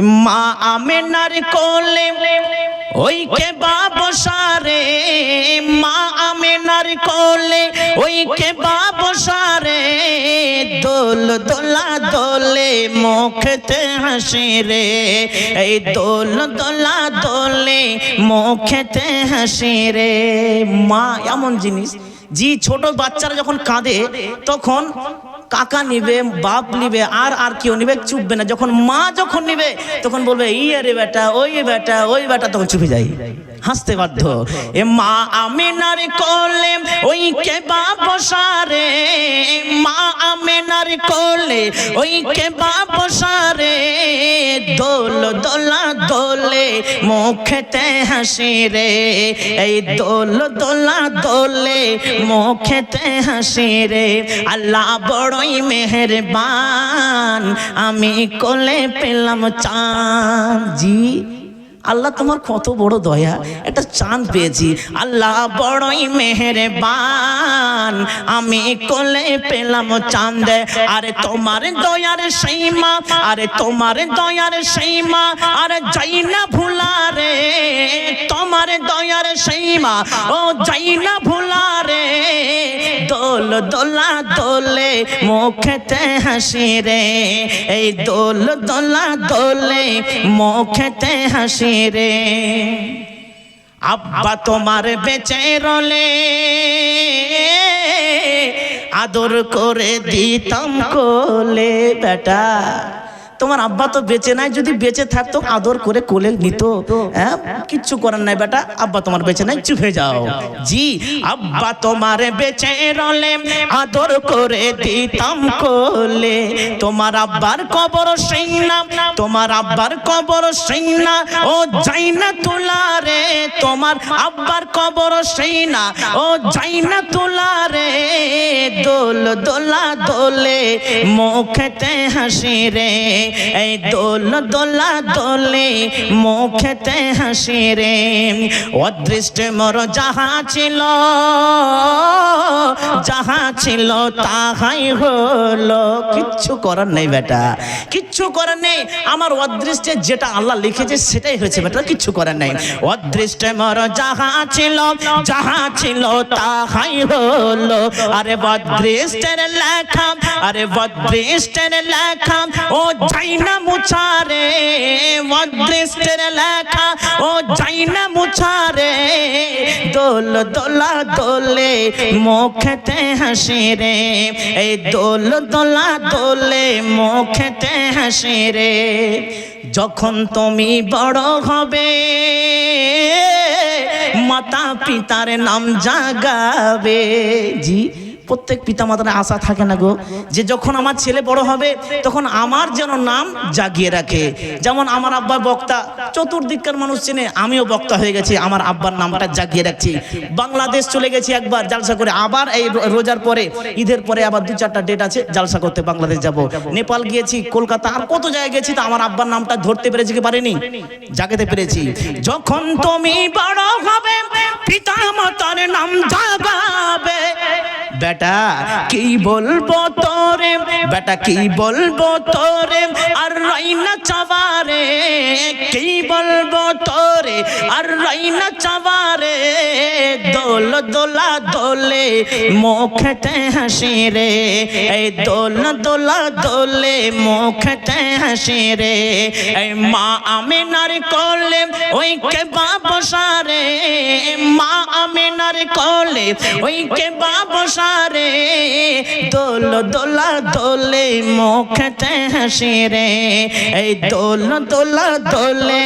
মা আমেনার কোলে, ওই কে বাবসারে? মা আমেনার কোলে, ওই কে বাবসারে? দোল দোলা দোলে, মুখতে হাসি রে এই দোল দোলা দোলে, মুখতে হাসি রে মা, এমন জিনিস, জি ছোট বাচ্চারা যখন কাঁদে, তখন কাকা নিবে, বাপ নিবে, আর আর কেউ নিবে, চুপবে না। যখন মা যখন নিবে, তখন বলবে ইয়ে রে বেটা, ওই বেটা ওই বেটা, তখন চুপে যাই হাসতে বাধ্য। এ মা আমি নারী করলে ওই কে বাপ সারে মা আমি নারী করলে ওই কে বাপ সারে দোল দোলা মুখেতে হাসি রে। এই দোল দোলা দোলে মুখেতে হাসি রে। আল্লাহ বড়ই মেহেরবান, আমি কোলে পেলাম চাঁদ। জি, আল্লাহ তোমার কত বড় দয়া। চাঁদ পেয়েছি আল্লাহ বড়ই মেহেরবান। আমি কোলে পেলাম চাঁদ। আরে তোমার দয়ার সীমা, আরে তোমার দয়ার সীমা, আরে যাই না ভুলা রে, তোমার দয়ার সীমা। ও যাই না ভুলা রে, দোল দোলা দোলে মুখেতে হাসি রে। এই দোল দোলা দোলে মুখেতে হাসি রে। আব্বা তোমার বেঁচে রলে আদর করে দিতাম কোলে বেটা। তোমার আব্বা তো বেঁচে নাই, যদি বেঁচে থাকতো, আদর করে কোলে নিত। হ্যাঁ কিচ্ছু করার নাই বেটা, আব্বা তোমার বেঁচে নাই, চুপ যাও। জি, আব্বা তোমার বেঁচে রলে, আদর করে দিতাম কোলে। তোমার আব্বার কবর সেই নাম তোমার আব্বার কবর সেই না। ও যাই না তোলা রে, তোমার আব্বার কবর সেই না। ও যাই না তোলা রে, দোল দোলা দোলে, মুখেতে হাসি রে। এই দোল দোলা দোলে মুখেতে হাসি রে। অদৃষ্ট মোর যাহা ছিল যাহা ছিল তাহাই হলো। কিচ্ছু করার নেই বেটা, কিচ্ছু করার নেই। আমার অদৃষ্টে যেটা আল্লাহ লিখেছে সেটাই হয়েছে বেটা, কিচ্ছু করার নেই। অদৃষ্টে মোর যাহা ছিল যাহা ছিল তাহাই হলো। আরে বদৃষ্টের লেখা, আরে বদৃষ্টের লেখা, ও যাই না মুছারে বদৃষ্টের লেখা ও যাই না মুছারে দোল দোলা দোলে মুখেতে হাসি রে এই দোল দোলা দোলে মুখেতে হাসি রে যখন তুমি বড় হবে মাতা পিতার নাম জাগাবে জি প্রত্যেক পিতা মাতার আশা থাকে না গো, যে যখন আমার ছেলে বড় হবে, তখন আমার যেন নাম জাগিয়ে রাখে। যেমন আমার আব্বা বক্তা, চতুর্দিককার মানুষ চেনে, আমিও বক্তা হয়ে গেছি, আমার আব্বার নামটা জাগিয়ে রাখছি। বাংলাদেশ চলে গেছি একবার জালসা করে, আবার এই রোজার পরে, ঈদের পরে আবার দু চারটা ডেট আছে, জালসা করতে বাংলাদেশ যাব। নেপাল গিয়েছি, কলকাতা, আর কত জায়গায় গেছি তো আমার আব্বার নামটা ধরতে পেরেছি কি পারিনি? জাগাতে পেরেছি। যখন তুমি বড় হবে পিতা মাতার নাম জাগাবে। বেটা কি বলব তোরে? বেটা, কি বলব তোরে? আর রাইনা চাবারে কি বলব তোরে? আর রাইনা চাবারে দোল দোলা দোলে, মুখতে হাসি রে। এই দোল দোলা দোলে, মুখতে হাসি রে। এই মা আমিনার কোলে ওই কে বাবসারে মা আমিনার কোলে ওই কে বাবসারে দোল দোলা দোলে মুখতে হাসি রে। এই দোল, দোলা, দোলে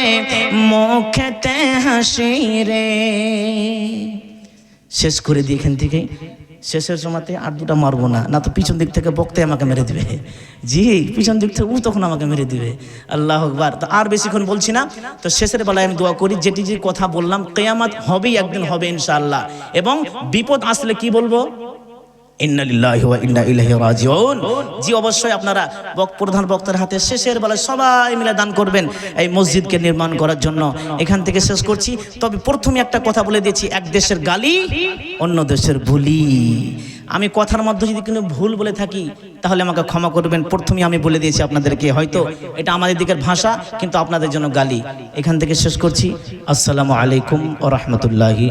মুখতে হাসি রে। শেষ করে দিই এখান থেকে। শেষের সময়তে আর দুটা মারবো না না তো পিছন দিক থেকে বক্তে আমাকে মেরে দিবে। জি, পিছন দিক থেকে ও তখন আমাকে মেরে দিবে। আল্লাহ আকবার। তো আর বেশিক্ষণ বলছি না। তো শেষের বেলায় আমি দোয়া করি, যেটি যে কথা বললাম, কেয়ামাত হবেই, একদিন হবে ইনশাআল্লাহ। এবং বিপদ আসলে কি বলব? জি, অবশ্যই আপনারা প্রধান বক্তার হাতে শেষের বেলায় সবাই মিলে দান করবেন এই মসজিদকে নির্মাণ করার জন্য। এখান থেকে শেষ করছি। তবে প্রথমে একটা কথা বলে দিয়েছি, এক দেশের গালি, অন্য দেশের বুলি। আমি কথার মধ্যে যদি কোনো ভুল বলে থাকি, তাহলে আমাকে ক্ষমা করবেন। প্রথমেই আমি বলে দিয়েছি আপনাদেরকে, হয়তো এটা আমাদের দিকের ভাষা, কিন্তু আপনাদের জন্য গালি। এখান থেকে শেষ করছি। আসসালামু আলাইকুম ও রহমতুল্লাহি